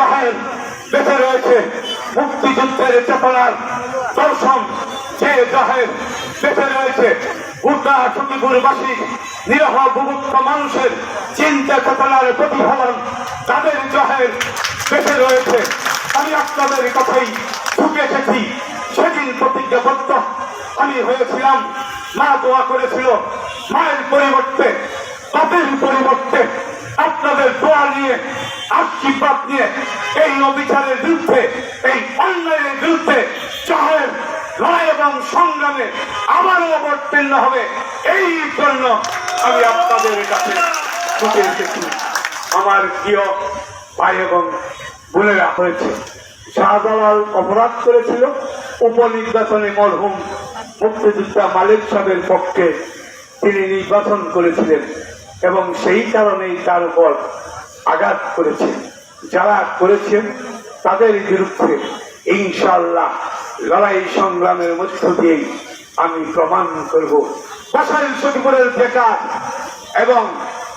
জাহের বেঁচে রয়েছে। মুক্তিযুদ্ধের চেতনার দর্শন যে জাহের বেঁচে রয়েছে। গোটা সতীপুরবাসী নিরহ বুভুক্ষ মানুষের চিন্তা চেতনার প্রতিফলন তাদের জাহের বেঁচে রয়েছে। আমি আপনাদের কথাই ঢুকে এসেছি। সেদিন প্রতিজ্ঞাবদ্ধ আমি হয়েছিলাম, মা দোয়া করেছিল, মায়ের পরিবর্তে, বাপের পরিবর্তে। আপনাদের দোয়া নিয়ে আশীর্বাদ নিয়ে এই অবিচারের বিরুদ্ধে, এই অন্যায়ের বিরুদ্ধে লড়াই এবং সংগ্রামে আবারও অবতীর্ণ হবে। এই জন্য আমি আপনাদের কাছে ছুটে এসেছি। আমার প্রিয় ভাই এবং বোনেরা হয়েছে, শাহজালাল অপরাধ করেছিল, উপনির্বাচনে মরহুম মুক্তিযোদ্ধা মালিক সাহেবের পক্ষে তিনি নির্বাচন করেছিলেন। এবং সেই কারণেই তার উপর আঘাত করেছেন। যারা করেছেন, তাদের বিরুদ্ধে ইনশাল্লাহ লড়াই সংগ্রামের মধ্য দিয়েই আমি প্রমাণ করব। বাসাইল সতীপুরের বেকার এবং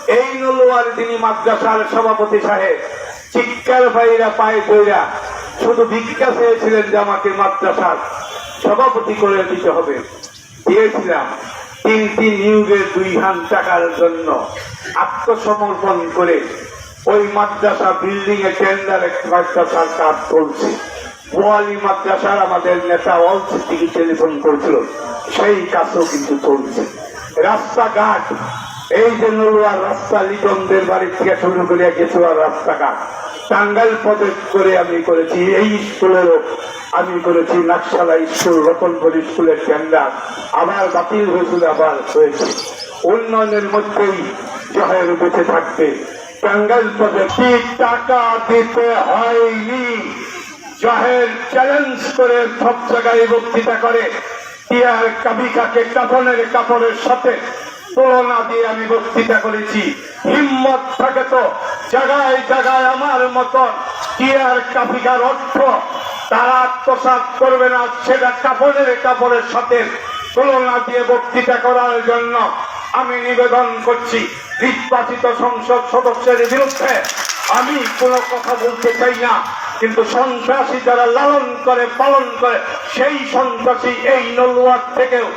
এই নলুয়ার তিনি মাদ্রাসার সভাপতি সাহেব, চিৎকার ভাইরা পায়ে বইরা শুধু ভিক্ষা চেয়েছিলেন যে আমাকে মাদ্রাসার সভাপতি করে দিতে হবে। দিয়েছিলাম। তিনটি নিয়োগের দুই হান টাকার জন্য আত্মসমর্পণ করে ওই মাদ্রাসা বিল্ডিং এ টেন্ডার মাদ্রাসার কাজ চলছে। বোয়ালি মাদ্রাসার আমাদের নেতা অল সিটিকে টেলিফোন করেছিল, সেই কাজও কিন্তু চলছে। রাস্তাঘাট, এই যে নলুয়ার রাস্তা, লিটনদের বাড়ি থেকে শুরু করে গেছুয়ার রাস্তাঘাট। টাঙ্গাইল প্রজেক্ট করে আমি করেছি, এই স্কুলেরও আমি করেছি নাকশালা স্কুল রতনপুর স্কুলের টেন্ডার আবার বাতিল হয়েছিল আবার হয়েছে। উন্নয়নের মধ্যেই জহের বেঁচে থাকবে। টাঙ্গাইল প্রজেক্ট টাকা দিতে হয়নি। জাহের চ্যালেঞ্জ করে সব জায়গায় বক্তৃতা করে, টিয়ার কাবিকাকে কাফনের কাপড়ের সাথে তুলনা দিয়ে আমি বক্তৃতা করেছি। হিম্মত থাকে তো, জায়গায় জায়গায় আমার মতন। টিয়ার কাবিকার অর্থ তারা আত্মসাত করবে না, সেটা কাপড়ের কাপড়ের সাথে তুলনা দিয়ে বক্তৃতা করার জন্য আমি নিবেদন করছি। নির্বাচিত সংসদ সদস্যের বিরুদ্ধে আমি কোনো কথা বলতে চাই না, কিন্তু সন্ত্রাসী যারা লালন করে, পালন করে, সেই সন্ত্রাসী এই নলুয়ার থেকেও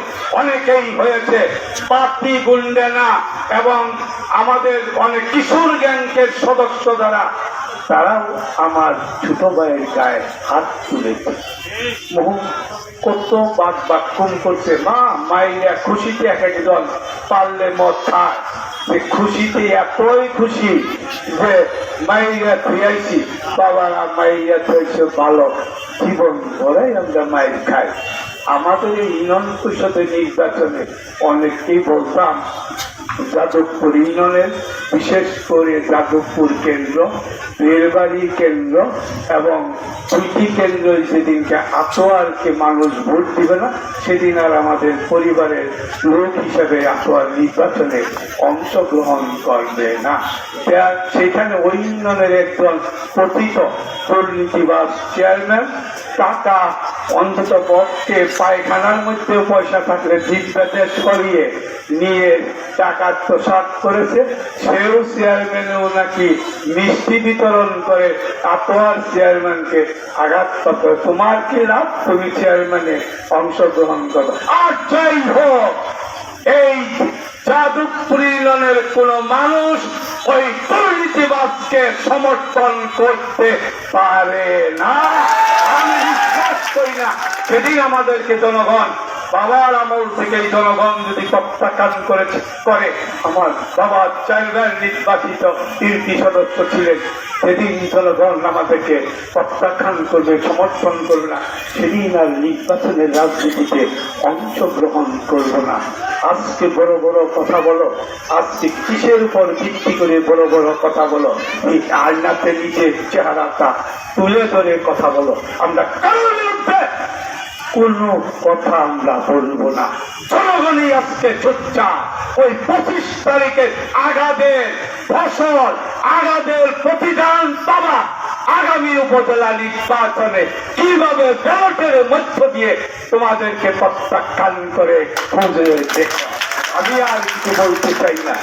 অনেকেই হয়েছে। পাপি গুন্ডে না, এবং আমাদের অনেক কিশোর গ্যাংকের সদস্য যারা তারাও আমার ছোট ভাইয়ের গায়ে হাত তুলেছে। কত বাদ বাক্যম করছে। মা মাইয়া খুশিতে এক একজন পারলে মত থাক যে খুশিতে এতই খুশি যে মাইয়া থুয়াইছি বাবারা মাইয়া থুয়াইছে ভালো জীবন ভরাই আমরা মায়ের খাই। আমাদের এই ইউনিয়ন পরিষদের নির্বাচনে অনেককেই বলতাম যাদবপুর ইউনিয়নের বিশেষ করে যাদবপুর কেন্দ্র বেরবাড়ি কেন্দ্র এবং দুইটি কেন্দ্র যেদিনকে আতোয়ারকে মানুষ ভোট দিবে না, সেদিন আর আমাদের পরিবারের লোক হিসেবে আতোয়ার নির্বাচনে অংশগ্রহণ করবে না। সেখানে ওই ইউনিয়নের একজন পতিত দুর্নীতিবাজ চেয়ারম্যান টাকা অন্তত পক্ষে পায়খানার মধ্যেও পয়সা থাকলে জিব্বাতে সরিয়ে নিয়ে টাকা আত্মসাত করেছে, সেও চেয়ারম্যানেও নাকি মিষ্টি বিতরণ করে। আতোয়ার চেয়ারম্যানকে আঘাত করতে তোমার কি লাভ? তুমি চেয়ারম্যানে অংশগ্রহণ করো। আর যাই হোক, এই ইউনিয়নের কোন মানুষ ওই দুর্নীতিবাদকে সমর্থন করতে পারে না। আমি বিশ্বাস করি না। সেদিন আমাদেরকে জনগণ বাবার আমল থেকে এই জনগণ যদি প্রত্যাখ্যান করেছে করে আমার বাবা চাইবার নির্বাচিত তিনটি সদস্য ছিলেন। সেদিন জনগণ আমাদেরকে প্রত্যাখ্যান করবে, সমর্থন করবে না। সেদিন আর নির্বাচনের রাজনীতিতে অংশগ্রহণ করব না। আজকে বড় বড় কথা বলো, আজকে কিসের উপর ভিত্তি করে বড় বড় কথা বলো? এই আয়নাতে নিজের চেহারাটা তুলে ধরে কথা বলো। আমরা কারোর বিরুদ্ধে কোনো কথা আমরা বলব না। জনগণই আজকে চর্চা ওই পঁচিশ তারিখের আগাদের ফসল, আগাদের প্রতিদান পাবা আগামী উপজেলা নির্বাচনে কীভাবে ব্যালটের মধ্য দিয়ে তোমাদেরকে প্রত্যাখ্যান করে খুঁজে দেখো আমি আর কিছু বলতে চাই না।